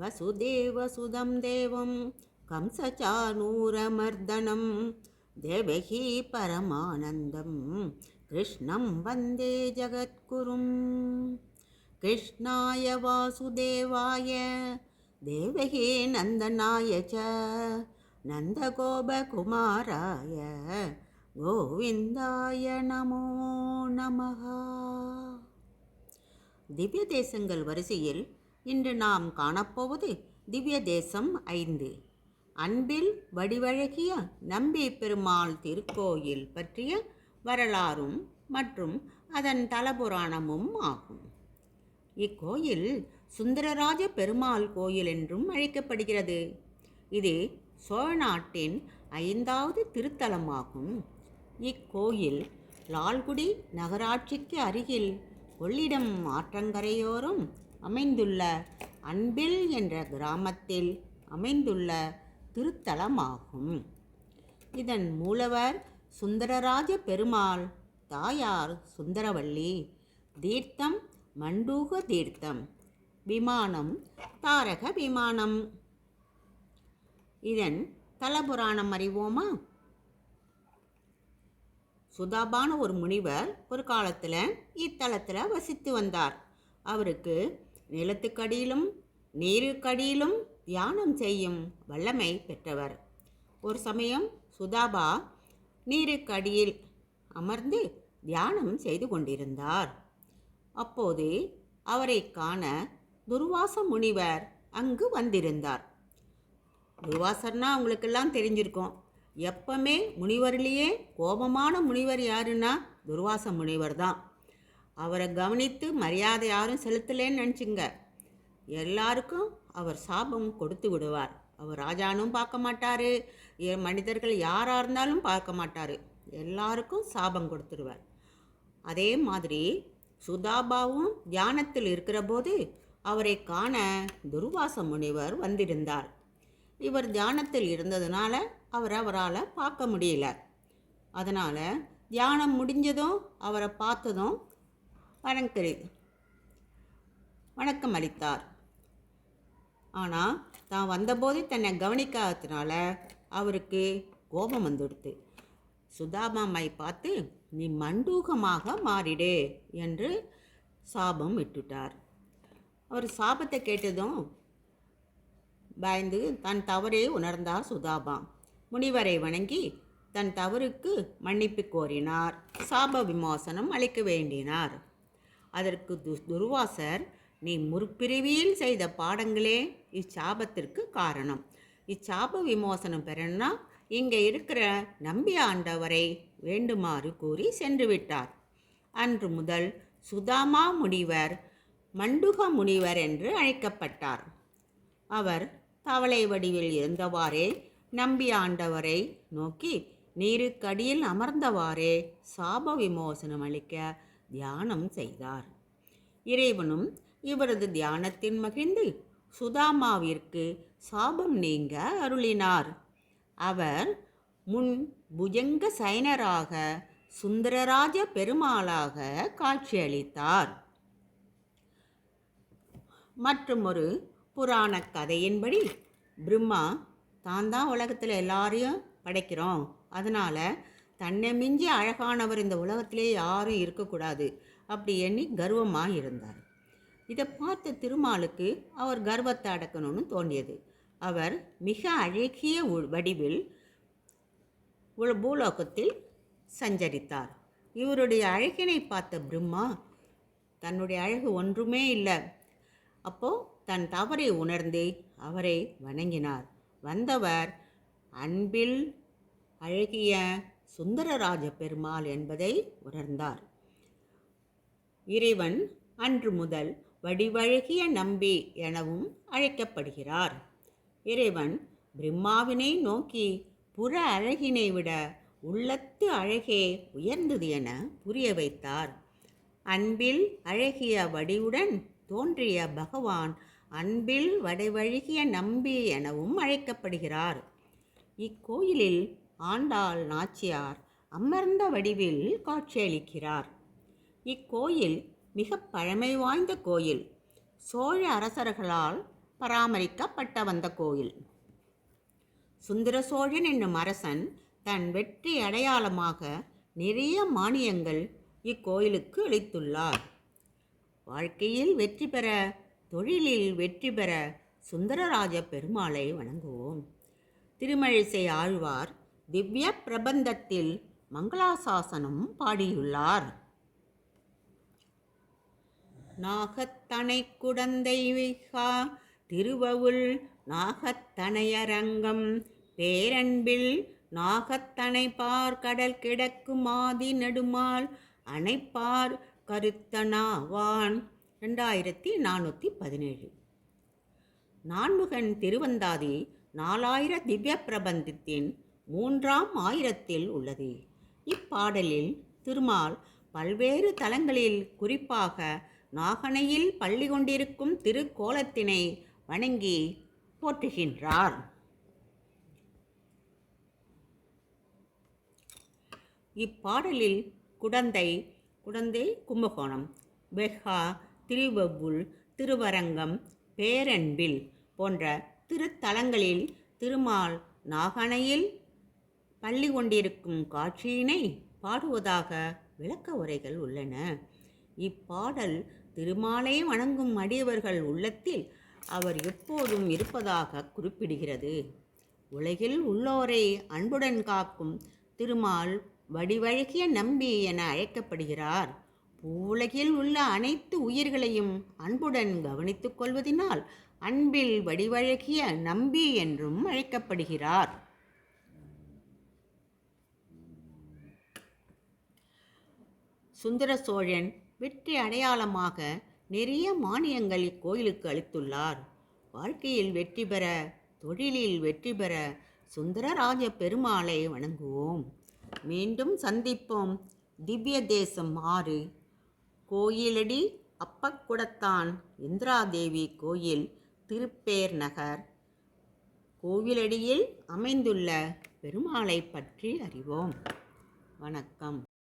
वसुदेवसुदं देवं कंसचानूरमर्दनं देवही परमानन्दं कृष्णं वन्दे जगद्गुरुं कृष्णाय वासुदेवाय देवही नन्दनाय च नन्दगोपकुमाराय கோவிந்தாய நமோ நமஹா திவ்ய தேசங்கள் வரிசையில் இன்று நாம் காணப்போவது திவ்ய தேசம் ஐந்து. அன்பில் வடிவழகிய நம்பி பெருமாள் திருக்கோயில் பற்றிய வரலாறும் மற்றும் அதன் தலபுராணமும் ஆகும். இக்கோயில் சுந்தரராஜ பெருமாள் கோயில் என்றும் அழைக்கப்படுகிறது. இது சோழ நாட்டின் ஐந்தாவது திருத்தலமாகும். இக்கோயில் லால்குடி நகராட்சிக்கு அருகில் கொள்ளிடம் ஆற்றங்கரையோரும் அமைந்துள்ள அன்பில் என்ற கிராமத்தில் அமைந்துள்ள திருத்தலமாகும். இதன் மூலவர் சுந்தரராஜ பெருமாள் தாயார் சுந்தரவள்ளி தீர்த்தம் மண்டூக தீர்த்தம் விமானம் தாரக விமானம். இதன் தலபுராணம் அறிவோமா? சுதாபான ஒரு முனிவர் ஒரு காலத்தில் இத்தலத்தில் வசித்து வந்தார். அவருக்கு நிலத்துக்கடியிலும் நீருக்கடியிலும் தியானம் செய்யும் வல்லமை பெற்றவர். ஒரு சமயம் சுதாபா நீருக்கடியில் அமர்ந்து தியானம் செய்து கொண்டிருந்தார். அப்போது அவரை காண துர்வாச முனிவர் அங்கு வந்திருந்தார். துர்வாசர்னா அவங்களுக்கெல்லாம் தெரிஞ்சிருக்கும். எப்பவுமே முனிவர்லேயே கோபமான முனிவர் யாருன்னா துர்வாச முனிவர் தான் அவரை கவனித்து மரியாதை யாரும் செலுத்தலேன்னு நினச்சிங்க. எல்லாருக்கும் அவர் சாபம் கொடுத்து விடுவார். அவர் ராஜானும் பார்க்க மாட்டார். மனிதர்கள் யாராக இருந்தாலும் பார்க்க மாட்டார். எல்லாருக்கும் சாபம் கொடுத்துருவார். அதே மாதிரி சுதாபாவும் தியானத்தில் இருக்கிற போது அவரை காண துர்வாச முனிவர் வந்திருந்தார். இவர் தியானத்தில் இருந்ததுனால அவரை அவரால் பார்க்க முடியல. அதனால் தியானம் முடிஞ்சதும் அவரை பார்த்ததும் வணக்கரி வணக்கம் அளித்தார். ஆனால் தான் வந்தபோது தன்னை கவனிக்காததுனால அவருக்கு கோபம் வந்துடுத்து. சுதாமாமை பார்த்து நீ மண்டூகமாக மாறிடு என்று சாபம் விட்டுட்டார். அவர் சாபத்தை கேட்டதும் பயந்து தன் தவறை உணர்ந்தார் சுதாபா முனிவரை வணங்கி தன் தவறுக்கு மன்னிப்பு கோரினார். சாப விமோசனம் அளிக்க வேண்டினார். அதற்கு து துர்வாசர் நீ முற்பிரிவியில் செய்த பாடங்களே இச்சாபத்திற்கு காரணம். இச்சாப விமோசனம் பெறணும்னா இங்கே இருக்கிற நம்பி ஆண்டவரை வேண்டுமாறு கூறி சென்று விட்டார். அன்று முதல் சுதாமா முனிவர் மண்டுக முனிவர் என்று அழைக்கப்பட்டார். அவர் தவளை வடிவில் இருந்தவாறே நம்பி ஆண்டவரை நோக்கி நீருக்கடியில் அமர்ந்தவாறே சாப விமோசனம் அளிக்க தியானம் செய்தார். இறைவனும் இவரது தியானத்தின் மகிழ்ந்து சுதாமாவிற்கு சாபம் நீங்க அருளினார். அவர் முன் புஜங்க சைனராக சுந்தரராஜ பெருமாளாக காட்சியளித்தார். மற்றும் ஒரு புராண கதையின்படி பிரம்மா தான் தான் உலகத்தில் எல்லாரையும் படைக்கிறோம். அதனால் தன்னை மிஞ்சி அழகானவர் இந்த உலகத்திலே யாரும் இருக்கக்கூடாது அப்படி எண்ணி கர்வமாக இருந்தார். இதை பார்த்த திருமாலுக்கு அவர் கர்வத்தை அடக்கணும்னு தோன்றியது. அவர் மிக அழகிய உ- வடிவில் பூலோகத்தில் சஞ்சரித்தார். இவருடைய அழகினை பார்த்த பிரம்மா தன்னுடைய அழகு ஒன்றுமே இல்லை. அப்போ தன் தவறை உணர்ந்து அவரை வணங்கினார். வந்தவர் அன்பில் அழகிய சுந்தரராஜ பெருமாள் என்பதை உணர்ந்தார். இறைவன் அன்று முதல் வடிவழகிய நம்பி எனவும் அழைக்கப்படுகிறார். இறைவன் பிரம்மாவினை நோக்கி புற அழகினை விட உள்ளத்து அழகே உயர்ந்தது என புரிய வைத்தார். அன்பில் அழகிய வடிவுடன் தோன்றிய பகவான் அன்பில் வடிவழகிய நம்பி எனவும் அழைக்கப்படுகிறார். இக்கோயிலில் ஆண்டாள் நாச்சியார் அமர்ந்த வடிவில் காட்சியளிக்கிறார். இக்கோயில் மிக பழமை வாய்ந்த கோயில். சோழ அரசர்களால் பராமரிக்கப்பட்ட வந்த கோயில். சுந்தர சோழன் என்னும் அரசன் தன் வெற்றி அடையாளமாக நிறைய மானியங்கள் இக்கோயிலுக்கு அளித்துள்ளார். வாழ்க்கையில் வெற்றி பெற தொழிலில் வெற்றி பெற சுந்தரராஜ பெருமாளை வணங்குவோம். திருமழிசை ஆழ்வார் திவ்ய பிரபந்தத்தில் மங்களாசாசனம் பாடியுள்ளார். நாகத்தனை குடந்தை விஹா திருவவுள் நாகத்தனையரங்கம் பேரன்பில் நாகத்தனை பார் கடல் கிடக்கும் ஆதி நெடுமால் அணைப்பார் கருத்தனாவான் ரெண்டாயிரத்தி நானூற்றி பதினேழு. நான்முகன் திருவந்தாதி நாலாயிர திவ்ய பிரபந்தத்தின் மூன்றாம் ஆயிரத்தில் உள்ளது. இப்பாடலில் திருமால் பல்வேறு தலங்களில் குறிப்பாக நாகனையில் பள்ளி கொண்டிருக்கும் திருக்கோலத்தினை வணங்கி போற்றுகின்றார். இப்பாடலில் குடந்தை குடந்தை கும்பகோணம் வெஹா திருவபுல் திருவரங்கம் பேரன்பில் போன்ற திருத்தலங்களில் திருமால் நாகனையில் பள்ளி கொண்டிருக்கும் காட்சியினை பாடுவதாக விளக்க உரைகள் உள்ளன. இப்பாடல் திருமாலை வணங்கும் அடியவர்கள் உள்ளத்தில் அவர் எப்போதும் இருப்பதாக குறிப்பிடுகிறது. உலகில் உள்ளோரை அன்புடன் காக்கும் திருமால் வடிவழகிய நம்பி என அழைக்கப்படுகிறார். பூவுலகில் உள்ள அனைத்து உயிர்களையும் அன்புடன் கவனித்துக் கொள்வதினால் அன்பில் வடிவழகிய நம்பி என்றும் அழைக்கப்படுகிறார். சுந்தர சோழன் வெற்றி அடையாளமாக நிறைய மானியங்கள் இக்கோயிலுக்கு அளித்துள்ளார். வாழ்க்கையில் வெற்றி பெற தொழிலில் வெற்றி பெற சுந்தரராஜ பெருமாளை வணங்குவோம். மீண்டும் சந்திப்போம். திவ்ய தேசம் ஆறு. கோயிலடி அப்பக்குடத்தான் இந்திராதேவி கோயில் திருப்பேர் நகர். கோவிலடியில் அமைந்துள்ள பெருமாளை பற்றி அறிவோம். வணக்கம்.